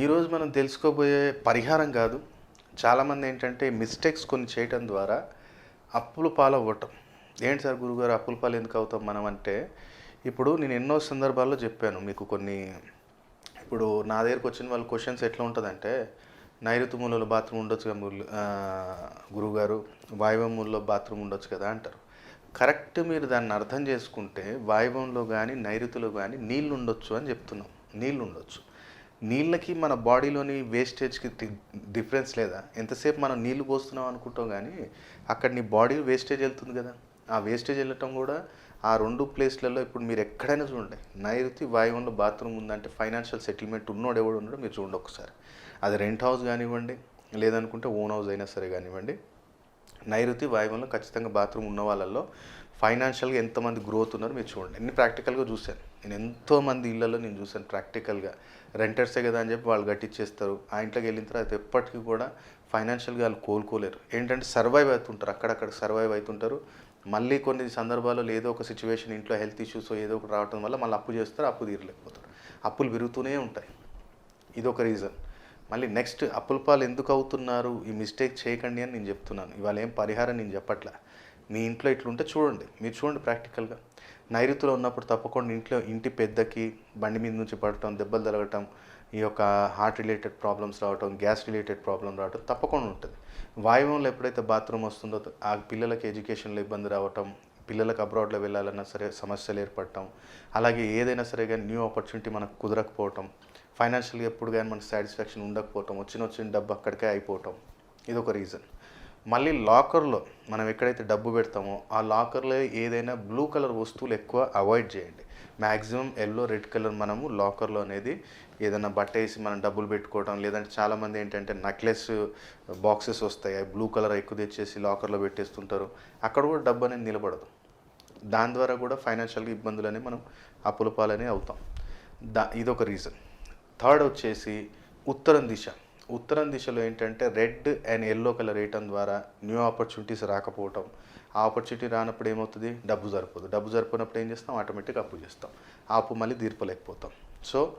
ఈరోజు మనం తెలుసుకోబోయే పరిహారం కాదు. చాలామంది ఏంటంటే మిస్టేక్స్ కొన్ని చేయటం ద్వారా అప్పులు పాలవ్వటం ఏంటి సార్ గురుగారు అప్పుల పాలు ఎందుకు అవుతాం మనం అంటే ఇప్పుడు నేను ఎన్నో సందర్భాల్లో చెప్పాను మీకు కొన్ని ఇప్పుడు నా దగ్గరకు వచ్చిన వాళ్ళ క్వశ్చన్స్ ఎట్లా ఉంటుందంటే నైరుతి మూలలో బాత్రూమ్ ఉండొచ్చు కదా గురుగారు వాయువ్యమూలలో బాత్రూమ్ ఉండొచ్చు కదా అంటారు. కరెక్ట్ మీరు దాన్ని అర్థం చేసుకుంటే వాయువంలో కానీ నైరుతిలో కానీ నీళ్ళు ఉండొచ్చు అని చెప్తున్నాం. నీళ్ళు ఉండొచ్చు. నీళ్ళకి మన బాడీలోని వేస్టేజ్కి డిఫరెన్స్ లేదా? ఎంతసేపు మనం నీళ్ళు పోస్తున్నాం అనుకుంటాం కానీ అక్కడ నీ బాడీ వేస్టేజ్ వెళ్తుంది కదా. ఆ వేస్టేజ్ వెళ్ళటం కూడా ఆ రెండు ప్లేస్లలో ఇప్పుడు మీరు ఎక్కడైనా చూడండి. నైరుతి వాయువంలో బాత్రూమ్ ఉందంటే ఫైనాన్షియల్ సెటిల్మెంట్ ఉన్నోడు ఎవడు ఉన్నాడో మీరు చూడండి ఒకసారి. అది రెంట్ హౌస్ కానివ్వండి లేదనుకుంటే ఓన్ హౌస్ అయినా సరే కానివ్వండి. నైరుతి వాయువంలో ఖచ్చితంగా బాత్రూమ్ ఉన్న వాళ్ళల్లో ఫైనాన్షియల్గా ఎంతమంది గ్రోత్ ఉన్నారో మీరు చూడండి. నేను ప్రాక్టికల్గా చూశాను. నేను ఎంతోమంది ఇళ్ళలో నేను చూశాను ప్రాక్టికల్గా. రెంటర్సే కదా అని చెప్పి వాళ్ళు గట్టిచ్చేస్తారు. ఆ ఇంట్లోకి వెళ్ళిన తర్వాత ఎప్పటికీ కూడా ఫైనాన్షియల్గా వాళ్ళు కోలుకోలేరు. ఏంటంటే సర్వైవ్ అవుతుంటారు. అక్కడక్కడ సర్వైవ్ అవుతుంటారు. మళ్ళీ కొన్ని సందర్భాల్లో ఏదో ఒక సిచ్యువేషన్ ఇంట్లో హెల్త్ ఇష్యూస్ ఏదో ఒకటి రావడం వల్ల మళ్ళీ అప్పు చేస్తారు అప్పు తీరలేకపోతారు. అప్పులు పెరుగుతూనే ఉంటాయి. ఇది ఒక రీజన్. మళ్ళీ నెక్స్ట్ అప్పుల పాలు ఎందుకు అవుతున్నారు? ఈ మిస్టేక్ చేయకండి అని నేను చెప్తున్నాను. ఇవాళ ఏం పరిహారం నేను చెప్పట్లే. మీ ఇంట్లో ఇట్లుంటే చూడండి. మీరు చూడండి ప్రాక్టికల్గా. నైరుతిలో ఉన్నప్పుడు తప్పకుండా ఇంట్లో ఇంటి పెద్దకి బండి మీద నుంచి పడటం దెబ్బలు తలగటం ఈ యొక్క హార్ట్ రిలేటెడ్ ప్రాబ్లమ్స్ రావటం గ్యాస్ రిలేటెడ్ ప్రాబ్లం రావటం తప్పకుండా ఉంటుంది. వాయువంలో ఎప్పుడైతే బాత్రూమ్ వస్తుందో ఆ పిల్లలకి ఎడ్యుకేషన్లో ఇబ్బంది రావటం పిల్లలకు అబ్రాడ్లో వెళ్ళాలన్నా సరే సమస్యలు ఏర్పడటం అలాగే ఏదైనా సరే కానీ న్యూ ఆపర్చునిటీ మనకు కుదరకపోవటం ఫైనాన్షియల్గా ఎప్పుడు కానీ మనకు సాటిస్ఫాక్షన్ ఉండకపోవటం వచ్చిన వచ్చిన డబ్బు అక్కడికే అయిపోవటం ఇది ఒక రీజన్. మళ్ళీ లాకర్లో మనం ఎక్కడైతే డబ్బు పెడతామో ఆ లాకర్లో ఏదైనా బ్లూ కలర్ వస్తువులు ఎక్కువ అవాయిడ్ చేయండి. మ్యాక్సిమం ఎల్లో రెడ్ కలర్ మనము లాకర్లో అనేది ఏదైనా బట్ట వేసి మనం డబ్బులు పెట్టుకోవడం లేదంటే చాలామంది ఏంటంటే నెక్లెస్ బాక్సెస్ వస్తాయి. అవి బ్లూ కలర్ ఎక్కువ తెచ్చేసి లాకర్లో పెట్టేస్తుంటారు. అక్కడ కూడా డబ్బు అనేది నిలబడదు. దాని ద్వారా కూడా ఫైనాన్షియల్గా ఇబ్బందులు అనేవి మనం అప్పుల పాలనే అవుతాం. దా ఇదొక రీజన్. థర్డ్ వచ్చేసి ఉత్తరం దిశ. ఉత్తరం దిశలో ఏంటంటే రెడ్ అండ్ ఎల్లో కలర్ వేయటం ద్వారా న్యూ ఆపర్చునిటీస్ రాకపోవటం. ఆ ఆపర్చునిటీ రానప్పుడు ఏమవుతుంది? డబ్బు సరిపోదు. డబ్బు సరిపోయినప్పుడు ఏం చేస్తాం? ఆటోమేటిక్గా అప్పు చేస్తాం. ఆ అప్పు మళ్ళీ తీర్పలేకపోతాం. సో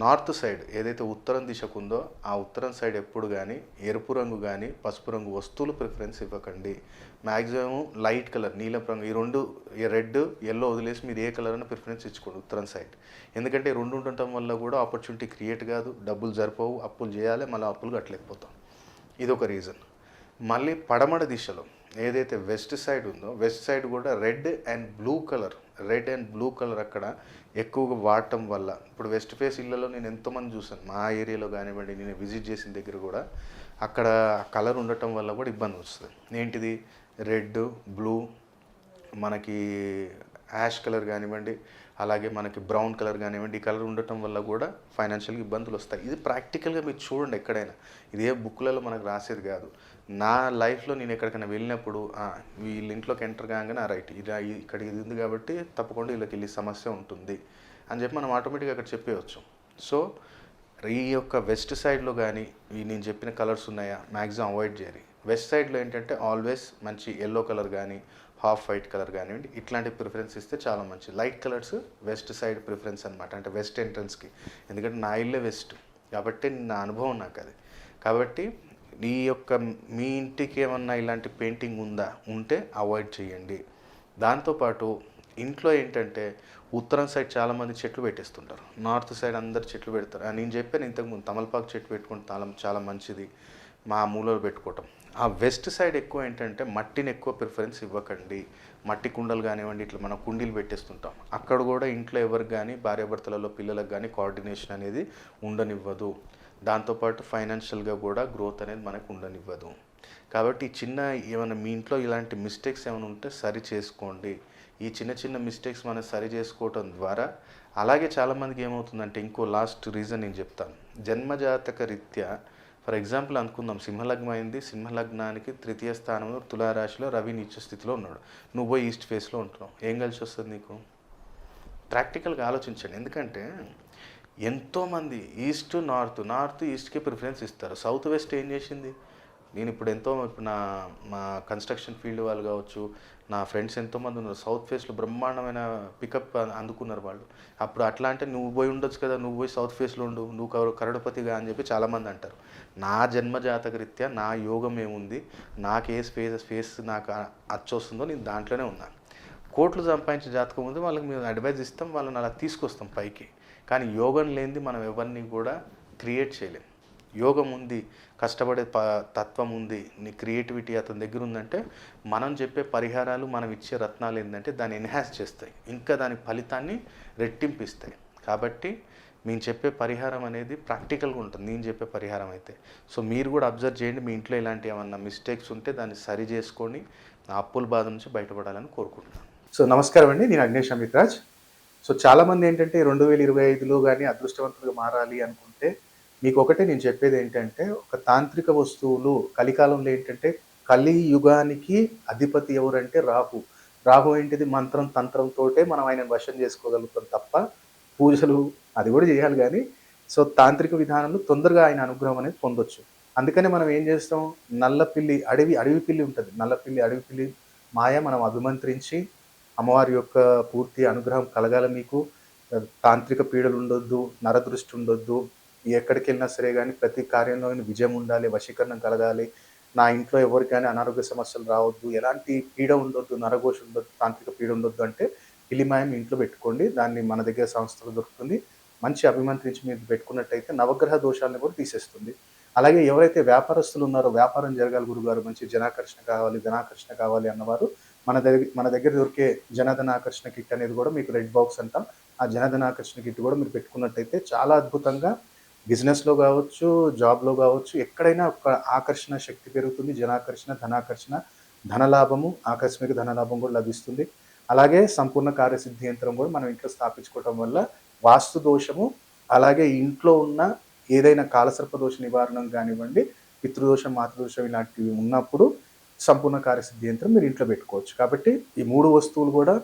నార్త్ సైడ్ ఏదైతే ఉత్తరం దిశకు ఉందో ఆ ఉత్తరం సైడ్ ఎప్పుడు కానీ ఎరుపు రంగు కానీ పసుపు రంగు వస్తువులు ప్రిఫరెన్స్ ఇవ్వకండి. మ్యాక్సిమం లైట్ కలర్ నీలం రంగు ఈ రెండు రెడ్ ఎల్లో వదిలేసి మీరు ఏ కలర్ అయినా ప్రిఫరెన్స్ ఇచ్చుకోండి ఉత్తరం సైడ్. ఎందుకంటే రెండు ఉండటం వల్ల కూడా ఆపర్చునిటీ క్రియేట్ కాదు డబ్బులు జరిపోవు అప్పులు చేయాలి మళ్ళీ అప్పులు కట్టలేకపోతాం. ఇది ఒక రీజన్ మళ్ళీ పడమడ దిశలో ఏదైతే వెస్ట్ సైడ్ ఉందో వెస్ట్ సైడ్ కూడా red and blue colour red and blue colour అక్కడ ఎక్కువగా వాడటం వల్ల. ఇప్పుడు వెస్ట్ ఫేస్ ఇళ్ళలో నేను ఎంతోమంది చూసాను మా ఏరియాలో కానివ్వండి నేను విజిట్ చేసిన దగ్గర కూడా అక్కడ కలర్ ఉండటం వల్ల కూడా ఇబ్బంది వస్తుంది. ఏంటిది? రెడ్ బ్లూ మనకి యాష్ కలర్ కానివ్వండి అలాగే మనకి బ్రౌన్ కలర్ కానివ్వండి ఈ కలర్ ఉండటం వల్ల కూడా ఫైనాన్షియల్గా ఇబ్బందులు వస్తాయి. ఇది ప్రాక్టికల్గా మీరు చూడండి ఎక్కడైనా. ఇది ఏ బుక్లలో మనకు రాసేది కాదు. నా లైఫ్లో నేను ఎక్కడికైనా వెళ్ళినప్పుడు వీళ్ళ ఇంట్లోకి ఎంటర్ కాగానే రైట్ ఇది ఇక్కడ ఇది ఉంది కాబట్టి తప్పకుండా వీళ్ళకి వెళ్ళి సమస్య ఉంటుంది అని చెప్పి మనం ఆటోమేటిక్గా అక్కడ చెప్పేయచ్చు. సో ఈ యొక్క వెస్ట్ సైడ్లో కానీ నేను చెప్పిన కలర్స్ ఉన్నాయా? మ్యాక్సిమం అవాయిడ్ చేయాలి వెస్ట్ సైడ్లో ఏంటంటే ఆల్వేస్ మంచి ఎల్లో కలర్ కానీ హాఫ్ వైట్ కలర్ కానివ్వండి ఇట్లాంటి ప్రిఫరెన్స్ ఇస్తే చాలా మంచిది. Light colours west side preference అనమాట అంటే వెస్ట్ ఎంట్రన్స్కి ఎందుకంటే నా ఇల్లే వెస్ట్ కాబట్టి నా అనుభవం నాకు అది. కాబట్టి ఈ యొక్క మీ ఇంటికి ఏమన్నా ఇలాంటి పెయింటింగ్ ఉందా? ఉంటే అవాయిడ్ చేయండి. దాంతోపాటు ఇంట్లో ఏంటంటే ఉత్తరం సైడ్ చాలామంది చెట్లు పెట్టేస్తుంటారు. నార్త్ సైడ్ అందరు చెట్లు పెడతారు. నేను చెప్పాను ఇంతకుముందు తమలపాకు చెట్టు పెట్టుకుంటే చాలా చాలా మంచిది. మా మూలలో పెట్టుకోవటం. ఆ వెస్ట్ సైడ్ ఎక్కువ ఏంటంటే మట్టిని ఎక్కువ ప్రిఫరెన్స్ ఇవ్వకండి. మట్టి కుండలు కానివ్వండి ఇట్లా మనం కుండీలు పెట్టేస్తుంటాం. అక్కడ కూడా ఇంట్లో ఎవరికి కానీ భార్యాభర్తలలో పిల్లలకు కానీ కోఆర్డినేషన్ అనేది ఉండనివ్వదు. దాంతోపాటు ఫైనాన్షియల్గా కూడా గ్రోత్ అనేది మనకు ఉండనివ్వదు. కాబట్టి చిన్న ఏమైనా మీ ఇంట్లో ఇలాంటి మిస్టేక్స్ ఏమైనా ఉంటే సరి చేసుకోండి. ఈ చిన్న చిన్న మిస్టేక్స్ మనం సరి చేసుకోవటం ద్వారా అలాగే చాలామందికి ఏమవుతుందంటే ఇంకో లాస్ట్ రీజన్ నేను చెప్తాను. జన్మజాతక రీత్యా ఫర్ ఎగ్జాంపుల్ అనుకుందాం సింహలగ్నం అయింది సింహలగ్నానికి తృతీయ స్థానంలో తులారాశిలో రవి నీచ స్థితిలో ఉన్నాడు. నువ్వు పోయి ఈస్ట్ ఫేస్లో ఉంటున్నావు. ఏం కలిసి వస్తుంది నీకు? ప్రాక్టికల్గా ఆలోచించండి. ఎందుకంటే ఎంతోమంది ఈస్ట్ నార్త్ నార్త్ ఈస్ట్కి ప్రిఫరెన్స్ ఇస్తారు. సౌత్ వెస్ట్ ఏం చేసింది? నేను ఇప్పుడు ఎంతో ఇప్పుడు నా మా కన్స్ట్రక్షన్ ఫీల్డ్ వాళ్ళు కావచ్చు నా ఫ్రెండ్స్ ఎంతోమంది ఉన్నారు. సౌత్ ఫేస్లో బ్రహ్మాండమైన పికప్ అందుకున్నారు వాళ్ళు. అప్పుడు అట్లా అంటే నువ్వు పోయి ఉండొచ్చు కదా నువ్వు పోయి సౌత్ ఫేస్లో ఉండు నువ్వు కరుడపతిగా కరడుపతిగా అని చెప్పి చాలామంది అంటారు. నా జన్మ జాతక రీత్యా నా యోగం ఏముంది నాకు ఏ స్పేస్ ఫేస్ నాకు అచ్చొస్తుందో నేను దాంట్లోనే ఉన్నాను. కోట్లు సంపాదించే జాతకం ఉంది వాళ్ళకి మేము అడ్వైజ్ ఇస్తాం వాళ్ళని అలా తీసుకొస్తాం పైకి. కానీ యోగం లేనిది మనం ఎవరిని కూడా క్రియేట్ చేయలేం. యోగం ఉంది కష్టపడే ప తత్వం ఉంది నీ క్రియేటివిటీ అతని దగ్గర ఉందంటే మనం చెప్పే పరిహారాలు మనం ఇచ్చే రత్నాలు ఏంటంటే దాన్ని ఎన్హాన్స్ చేస్తాయి. ఇంకా దాని ఫలితాన్ని రెట్టింపిస్తాయి. కాబట్టి మేము చెప్పే పరిహారం అనేది ప్రాక్టికల్గా ఉంటుంది. నేను చెప్పే పరిహారం అయితే. సో మీరు కూడా అబ్జర్వ్ చేయండి మీ ఇంట్లో ఇలాంటి ఏమన్నా మిస్టేక్స్ ఉంటే దాన్ని సరి చేసుకొని అప్పుల బాధ నుంచి బయటపడాలని కోరుకుంటున్నాను. సో నమస్కారం అండి. నేను అగ్నేష్ అమిత్ రాజ్ సో చాలామంది ఏంటంటే రెండు వేల ఇరవై ఐదులో కానీ అదృష్టవంతులుగా మారాలి అనుకుంటే మీకు ఒకటే నేను చెప్పేది ఏంటంటే ఒక తాంత్రిక వస్తువులు కలికాలంలో ఏంటంటే కలి యుగానికి అధిపతి ఎవరంటే రాహు. రాహు ఏంటిది? మంత్రం తంత్రంతోటే మనం ఆయన వశం చేసుకోగలుగుతాం తప్ప పూజలు అది కూడా చేయాలి కానీ సో తాంత్రిక విధానంలో తొందరగా ఆయన అనుగ్రహం అనేది పొందొచ్చు. అందుకనే మనం ఏం చేస్తాం? నల్లపిల్లి అడవి అడవి పిల్లి ఉంటుంది. నల్లపిల్లి అడవి పిల్లి మాయ మనం అభిమంత్రించి అమ్మవారి యొక్క పూర్తి అనుగ్రహం కలగాల మీకు. తాంత్రిక పీడలు ఉండొద్దు నరదృష్టి ఉండొద్దు ఎక్కడికి వెళ్ళినా సరే కానీ ప్రతి కార్యంలో విజయం ఉండాలి వశీకరణం కలగాలి. నా ఇంట్లో ఎవరికైనా అనారోగ్య సమస్యలు రావద్దు ఎలాంటి పీడ ఉండొద్దు నరఘోష ఉండొద్దు తాంత్రిక పీడ ఉండొద్దు అంటే ఇలిమాయం ఇంట్లో పెట్టుకోండి దాన్ని మన దగ్గర సంస్థలు దొరుకుతుంది. మంచి అభిమంత్రించి మీరు పెట్టుకున్నట్టయితే నవగ్రహ దోషాలను కూడా తీసేస్తుంది. అలాగే ఎవరైతే వ్యాపారస్తులు ఉన్నారో వ్యాపారం జరగాలి గురుగారు మంచి జనాకర్షణ కావాలి ధనాకర్షణ కావాలి అన్నవారు మన దగ్గర మన దగ్గర దొరికే జనధన ఆకర్షణ కిట్ అనేది కూడా మీకు రెడ్ బాక్స్ అంటాం. ఆ జనధన ఆకర్షణ కిట్ కూడా మీరు పెట్టుకున్నట్టయితే చాలా అద్భుతంగా బిజినెస్లో కావచ్చు జాబ్లో కావచ్చు ఎక్కడైనా ఒక ఆకర్షణ శక్తి పెరుగుతుంది జనాకర్షణ ధనాకర్షణ ధనలాభము ఆకస్మిక ధనలాభం కూడా లభిస్తుంది. అలాగే సంపూర్ణ కార్యసిద్ధి యంత్రం కూడా మనం ఇంట్లో స్థాపించుకోవటం వల్ల వాస్తు దోషము అలాగే ఇంట్లో ఉన్న ఏదైనా కాలసర్ప దోష నివారణ కానివ్వండి పితృదోషం మాతృదోషం ఇలాంటివి ఉన్నప్పుడు సంపూర్ణ కార్యసిద్ధి యంత్రం మీరు ఇంట్లో పెట్టుకోవచ్చు. కాబట్టి ఈ మూడు వస్తువులు కూడా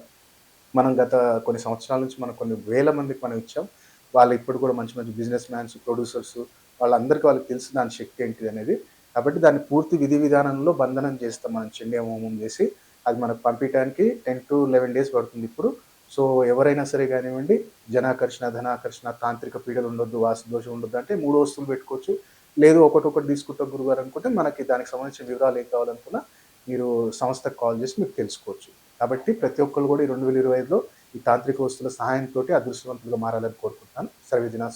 మనం గత కొన్ని సంవత్సరాల నుంచి మనం కొన్ని వేల మందికి మనం ఇచ్చాం. వాళ్ళు ఇప్పుడు కూడా మంచి మంచి బిజినెస్ మ్యాన్స్ ప్రొడ్యూసర్స్ వాళ్ళందరికీ వాళ్ళకి తెలుసు దాని శక్తి ఏంటిది అనేది. కాబట్టి దాన్ని పూర్తి విధి విధానంలో బంధనం చేస్తాం మనం చెండే హోమం చేసి. అది మనకు పంపించడానికి టెన్ టు లెవెన్ డేస్ పడుతుంది ఇప్పుడు. సో ఎవరైనా సరే కానివ్వండి జనాకర్షణ ధనాకర్షణ తాంత్రిక పీడలు ఉండొద్దు వాస్తు దోషం ఉండొద్దు అంటే మూడు వస్తువులు పెట్టుకోవచ్చు. లేదు ఒకటి ఒకటి తీసుకుంటాం గురుగారు అనుకుంటే మనకి దానికి సంబంధించిన వివరాలు ఏం కావాలనుకున్నా మీరు సంస్థకు కాల్ చేసి మీకు తెలుసుకోవచ్చు. కాబట్టి ప్రతి ఒక్కరు కూడా ఈ రెండు వేల ఇరవై ఐదులో ఈ తాంత్రిక వస్తువుల సహాయంతో అదృష్టవంతులుగా మారాలని కోరుకుంటున్నాను. సర్వే దినా